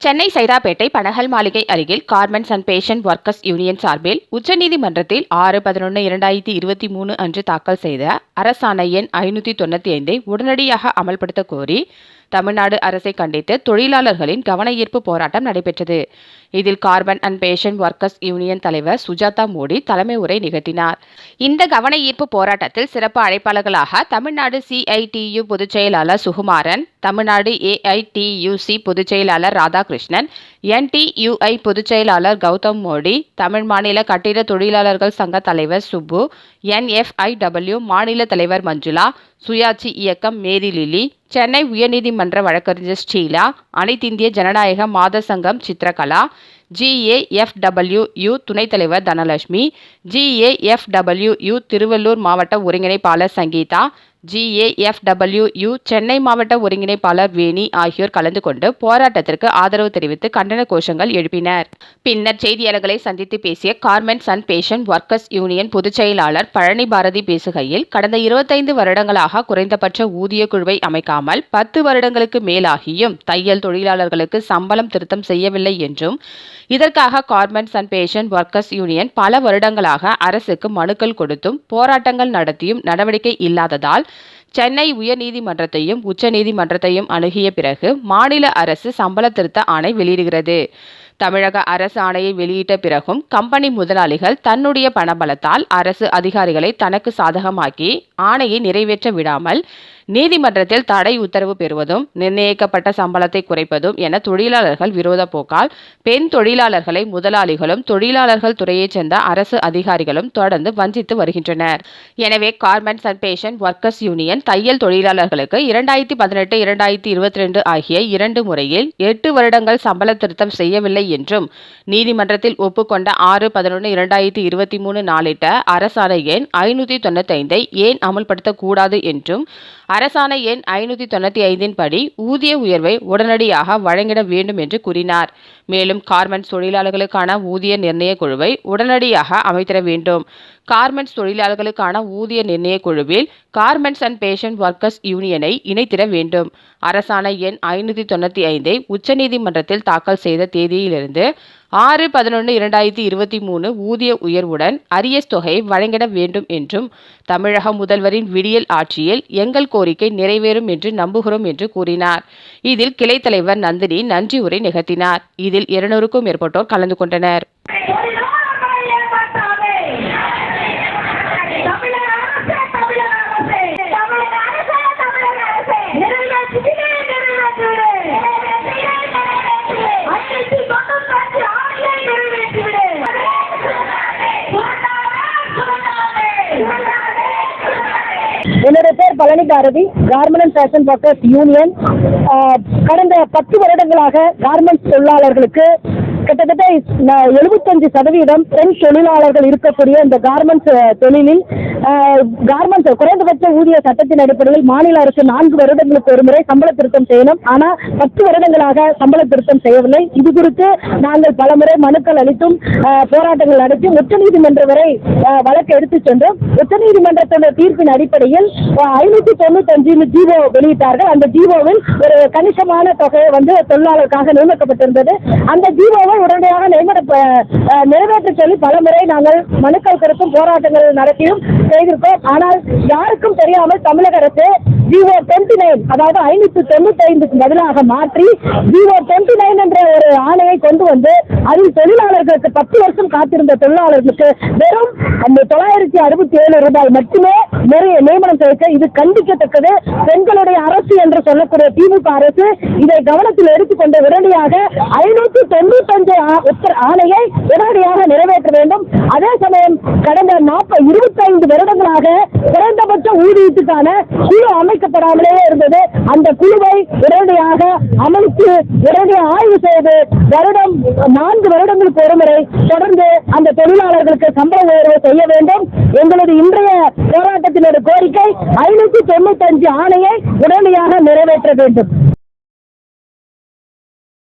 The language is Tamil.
சென்னை சைதாப்பேட்டை பனகல் மாளிகை அருகில் garments and fashion workers union சார்பில் உச்சநீதிமன்றத்தில் ஆறு பதினொன்று இரண்டாயிரத்தி இருபத்தி மூணு அன்று தாக்கல் செய்த அரசாணை எண் ஐநூற்றி தொண்ணூற்றி ஐந்தை உடனடியாக அமல்படுத்த கோரி தமிழ்நாடு அரசை கண்டித்து தொழிலாளர்களின் கவனஈர்ப்பு போராட்டம் நடைபெற்றது. இதில் கார்பன் அண்ட் பேஷண்ட் ஒர்க்கர்ஸ் யூனியன் தலைவர் சுஜாதா மோடி தலைமை உரை நிகழ்த்தினார். இந்த கவன ஈர்ப்பு போராட்டத்தில் சிறப்பு அழைப்பாளர்களாக தமிழ்நாடு சிஐடியு பொதுச் செயலாளர் சுகுமாரன் தமிழ்நாடு ஏஐடியுசி பொதுச் செயலாளர் ராதாகிருஷ்ணன் என்டியுஐ பொதுச் செயலாளர் கௌதம் மோடி தமிழ் மாநில கட்டிட தொழிலாளர்கள் சங்க தலைவர் சுப்பு என்எஃப்ஐடபிள்யூ மாநில தலைவர் மஞ்சுளா சுயாட்சி இயக்கம் மேரி லிலி சென்னை உயர்நீதிமன்ற வழக்கறிஞர் ஸ்ரீலா அனைத்திந்திய ஜனநாயக மாத சங்கம் சித்ரகலா ஜிஏஎஃப்டபிள்யூ துணைத் தலைவர் தனலட்சுமி ஜிஏஎஃப்டபிள்யூ திருவள்ளூர் மாவட்ட ஒருங்கிணைப்பாளர் சங்கீதா ஜிஏஎஃப்டபிள்யூயு சென்னை மாவட்ட ஒருங்கிணைப்பாளர் வேணி ஆகியோர் கலந்து கொண்டு போராட்டத்திற்கு ஆதரவு தெரிவித்து கண்டன கோஷங்கள் எழுப்பினர். பின்னர் செய்தியாளர்களை சந்தித்து பேசிய garments and fashion workers union பொதுச் செயலாளர் பழனி பாரதி பேசுகையில் கடந்த இருபத்தைந்து வருடங்களாக குறைந்தபட்ச ஊதிய குழுவை அமைக்காமல் பத்து வருடங்களுக்கு மேலாகியும் தையல் தொழிலாளர்களுக்கு சம்பளம் திருத்தம் செய்யவில்லை என்றும் இதற்காக garments and fashion workers union பல வருடங்களாக அரசுக்கு மனுக்கள் கொடுத்தும் போராட்டங்கள் நடத்தியும் நடவடிக்கை இல்லாததால் சென்னை உயர்நீதிமன்றத்தையும் உச்சநீதிமன்றத்தையும் அணுகிய பிறகு மாநில அரசு சம்பள திருத்த ஆணை வெளியிடுகிறது. தமிழக அரசு ஆணையை வெளியிட்ட பிறகும் கம்பெனி முதலாளிகள் தன்னுடைய பணபலத்தால் அரசு அதிகாரிகளை தனக்கு சாதகமாக்கி ஆணையை நிறைவேற்ற விடாமல் நீதிமன்றத்தில் தடை உத்தரவு பெறுவதும் நிர்ணயிக்கப்பட்ட சம்பளத்தை குறைப்பதும் என தொழிலாளர்கள் விரோத போக்கால் பெண் தொழிலாளர்களை முதலாளிகளும் தொழிலாளர்கள் துறையைச் சேர்ந்த அரசு அதிகாரிகளும் தொடர்ந்து வஞ்சித்து வருகின்றனர். எனவே garments and fashion workers union தையல் தொழிலாளர்களுக்கு இரண்டாயிரத்தி பதினெட்டு இரண்டாயிரத்தி இருபத்தி ரெண்டு ஆகிய இரண்டு முறையில் எட்டு வருடங்கள் சம்பள திருத்தம் செய்யவில்லை என்றும் நீதிமன்றத்தில் ஒப்புக்கொண்ட ஆறு பதினொன்று இரண்டாயிரத்தி இருபத்தி மூணு நாளிட்ட அரசாணை எண் ஐநூற்றி தொண்ணூத்தைந்தை ஏன் அமல்படுத்தக்கூடாது என்றும் அரசாணை எண் ஐநூற்றி தொண்ணூற்றி ஐந்தின் படி ஊதிய உயர்வை உடனடியாக வழங்கிட வேண்டும் என்று கூறினார். மேலும் கார்மெண்ட்ஸ் தொழிலாளர்களுக்கான ஊதிய நிர்ணய குழுவை உடனடியாக அமைத்திட வேண்டும். கார்மெண்ட்ஸ் தொழிலாளர்களுக்கான ஊதிய நிர்ணய குழுவில் கார்மெண்ட்ஸ் அண்ட் பேஷன் ஒர்க்கர்ஸ் யூனியனை இணைத்திட வேண்டும். அரசாணை எண் ஐநூற்றி தொண்ணூற்றி ஐந்தை உச்சநீதிமன்றத்தில் தாக்கல் செய்த தேதியிலிருந்து ஆறு பதினொன்று இரண்டாயிரத்தி இருபத்தி மூணு ஊதிய உயர்வுடன் அரியஸ் தொகையை வழங்கிட வேண்டும் என்றும் தமிழக முதல்வரின் விடியல் ஆட்சியில் எங்கள் கோரிக்கை நிறைவேறும் என்று நம்புகிறோம் என்று கூறினார். இதில் கிளைத்தலைவர் நந்தினி நன்றி உரை நிகழ்த்தினார். இதில் இருநூறுக்கும் மேற்பட்டோர் கலந்து கொண்டனர். பேர் Palani Bharathi garment fashion workers union ah, கடந்த பத்து வருடங்களாக கார்மெண்ட்ஸ் தொழிலாளர்களுக்கு கிட்டத்தட்ட எழுபத்தஞ்சு சதவீதம் பெண் தொழிலாளர்கள் இருக்கக்கூடிய இந்த கார்மெண்ட்ஸ் தொழிலில் கார்மெண்ட்ஸ் குறைந்தபட்ச ஊதிய சட்டத்தின் அடிப்படையில் மாநில அரசு நான்கு வருடங்களுக்கு ஒரு முறை சம்பள திருத்தம் செய்யணும். ஆனால் பத்து வருடங்களாக சம்பள திருத்தம் செய்யவில்லை. இது குறித்து நாங்கள் பலமுறை மனுக்கள் அளித்தும் போராட்டங்கள் நடத்தி உச்சநீதிமன்றம் வரை வழக்கு எடுத்துச் சென்றோம். உச்சநீதிமன்றத்தோட தீர்ப்பின் அடிப்படையில் ஐநூத்தி தொண்ணூத்தஞ்சு ஜீவோ வெளியிட்டார்கள். அந்த ஜீவோவில் ஒரு கணிசமான தொகையை வந்து தொழிலாளருக்காக நியமிக்கப்பட்டிருந்தது. அந்த ஜீவோவை உடனடியாக நியமன நிறைவேற்ற சொல்லி பலமுறை நாங்கள் மனுக்கள் கருத்தும் போராட்டங்கள் நடத்தியும் செய்திருக்கோம் ஆனால் யாருக்கும் தெரியாமல் தமிழக அரசு ஜிஓ டுவெண்ட்டி நைன் அதாவது ஐநூத்தி தொண்ணூத்தி ஐந்துக்கு பதிலாக மாற்றி ஜிஓ டுவெண்ட்டி நைன் என்ற ஒரு ஆணையை கொண்டு வந்து அதில் தொழிலாளர்களுக்கு பத்து வருஷம் காத்திருந்த தொழிலாளர்களுக்கு வெறும் அந்த தொள்ளாயிரத்தி அறுபத்தி ஏழு ரூபாய் மட்டுமே நிறைய நியமனம் செய்ய இது கண்டிக்கத்தக்கது. பெண்களுடைய அரசு என்று சொல்லக்கூடிய திமுக அரசு இதை கவனத்தில் எடுத்துக்கொண்டு உடனடியாக ஐநூத்தி தொண்ணூத்தஞ்சு ஆ- ஆணையை உடனடியாக நிறைவேற்ற வேண்டும். அதே சமயம் கடந்த நாற்பது குறைந்தபட்ச ஊதியத்துக்கான குழு அமைக்கப்படாமலே இருந்தது. அந்த குழுவை உடனடியாக அமைத்து உடனடியாக ஆய்வு செய்து வருடம் நான்கு வருடங்களுக்கு ஒருமுறை தொடர்ந்து அந்த தொழிலாளர்களுக்கு சம்பள உயர்வு செய்ய வேண்டும். எங்களது இன்றைய போராட்டத்தினோட கோரிக்கை ஐநூத்தி தொண்ணூத்தஞ்சு ஆணையை உடனடியாக நிறைவேற்ற வேண்டும்.